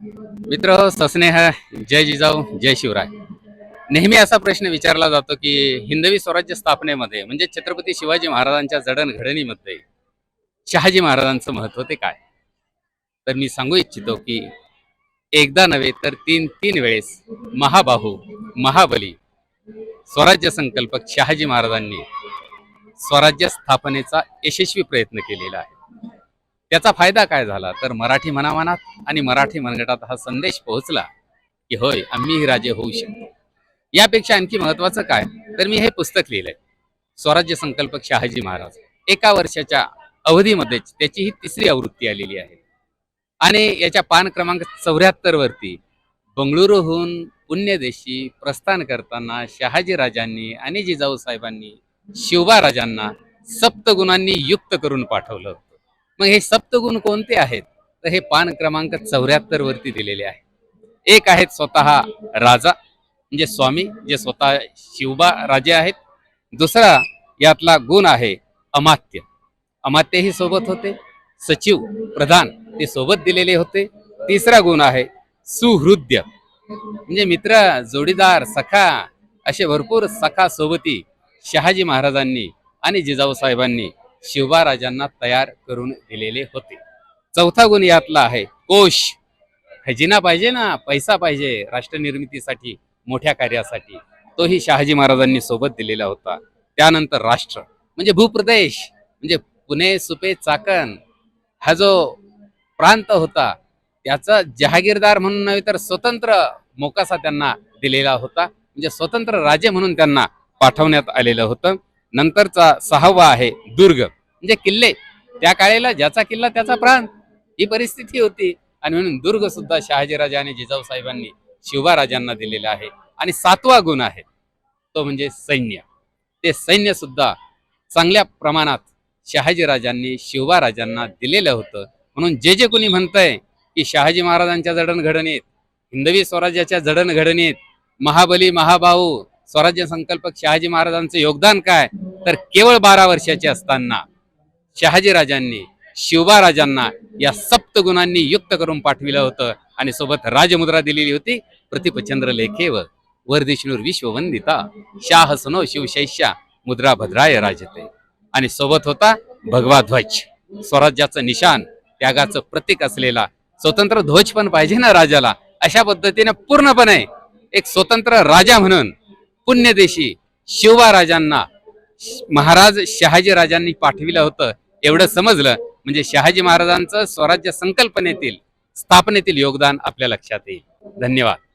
मित्र सस्नेह जय जिजाऊ जय शिवराय. नेहमी असा प्रश्न विचारला जातो की हिंदवी स्वराज्य स्थापनेमध्ये म्हणजे छत्रपती शिवाजी महाराजांच्या जडणघडणीमध्ये शहाजी महाराजांचं महत्त्व ते काय? तर मी सांगू इच्छितो की एकदा नव्हे तर तीन तीन वेळेस महाबाहू महाबली स्वराज्य संकल्पक शहाजी महाराजांनी स्वराज्य स्थापनेचा यशस्वी प्रयत्न केलेला आहे. त्याचा फायदा काय झाला? तर मराठी मनामनात आणि मराठी मनगटात हा संदेश पोहोचला की होय आम्हीही राजे होऊ शकतो. यापेक्षा आणखी महत्वाचं काय? तर मी हे पुस्तक लिहिलंय. स्वराज्य संकल्पक शहाजी महाराज. एका वर्षाच्या अवधीमध्येच त्याची ही तिसरी आवृत्ती आलेली आहे. आणि याच्या पान क्रमांक चौऱ्याहत्तर वरती बंगळुरूहून पुण्यदेशी प्रस्थान करताना शहाजी राजांनी आणि जिजाऊ साहेबांनी शिवबा राजांना सप्तगुणांनी युक्त करून पाठवलं मग हे सप्तगुण कोणते आहेत? तर हे पान क्रमांक चौऱ्याहत्तर वरती दिलेले आहे. एक आहेत स्वतः राजा म्हणजे स्वामी जे स्वतः शिवबा राजे आहेत. दुसरा यातला गुण आहे अमात्य. अमात्यही सोबत होते. सचिव प्रधान ते सोबत दिलेले होते. तिसरा गुण आहे सुहृद्य. म्हणजे मित्र जोडीदार सखा असे भरपूर सखा सोबती शहाजी महाराजांनी आणि जिजाऊ साहेबांनी शिवबाराजांना तयार करून दिलेले होते. चौथा गुण यातला आहे कोश. खजिना पाहिजे ना पैसा पाहिजे राष्ट्र निर्मितीसाठी मोठ्या कार्यासाठी. तोही शहाजी महाराजांनी सोबत दिलेला होता. त्यानंतर राष्ट्र म्हणजे भूप्रदेश म्हणजे पुणे सुपे चाकण हा जो प्रांत होता त्याचा जहागीरदार म्हणून नव्हे तर स्वतंत्र मोकासा त्यांना दिलेला होता. म्हणजे स्वतंत्र राजे म्हणून त्यांना पाठवण्यात आलेलं होतं. नंतरचा सहावा आहे दुर्ग. म्हणजे किल्ले. त्या काळेला ज्याचा किल्ला त्याचा प्राण. ही परिस्थिती होती. आणि म्हणून दुर्ग सुद्धा शहाजीराजा आणि जिजाऊ साहेबांनी शिवबाराजांना दिलेला आहे. आणि सातवा गुण आहे. तो म्हणजे सैन्य. ते सैन्य सुद्धा चांगल्या प्रमाणात शहाजी राजांनी दिलेलं होतं. म्हणून जे जे कोणी म्हणतंय की शहाजी महाराजांच्या जडणघडणीत हिंदवी स्वराज्याच्या जडणघडणीत महाबली महाभाऊ स्वराज्य संकल्पक शहाजी महाराजांचं योगदान काय? तर केवळ बारा वर्षाचे असताना शहाजी राजांनी शिवबाराजांना या सप्त गुणांनी युक्त करून पाठविलं होतं आणि सोबत राजमुद्रा दिलेली होती. प्रतिपचंद्र लेखेव वरदिष्णूर विश्ववंदिता. शाह सनो शिवशैष्या मुद्रा भद्राय राजते. आणि सोबत होता भगवा ध्वज. स्वराज्याचं निशान त्यागाचं प्रतीक असलेला स्वतंत्र ध्वज पण पाहिजे ना राजाला? अशा पद्धतीने पूर्णपणे एक स्वतंत्र राजा म्हणून पुण्यदेशी शिवबाराजांना महाराज शहाजी राजांनी पाठविलं होतं. एवढं समजलं. म्हणजे शहाजी महाराजांचं स्वराज्य संकल्पनेतील स्थापनेतील योगदान आपल्या लक्षात येईल. धन्यवाद.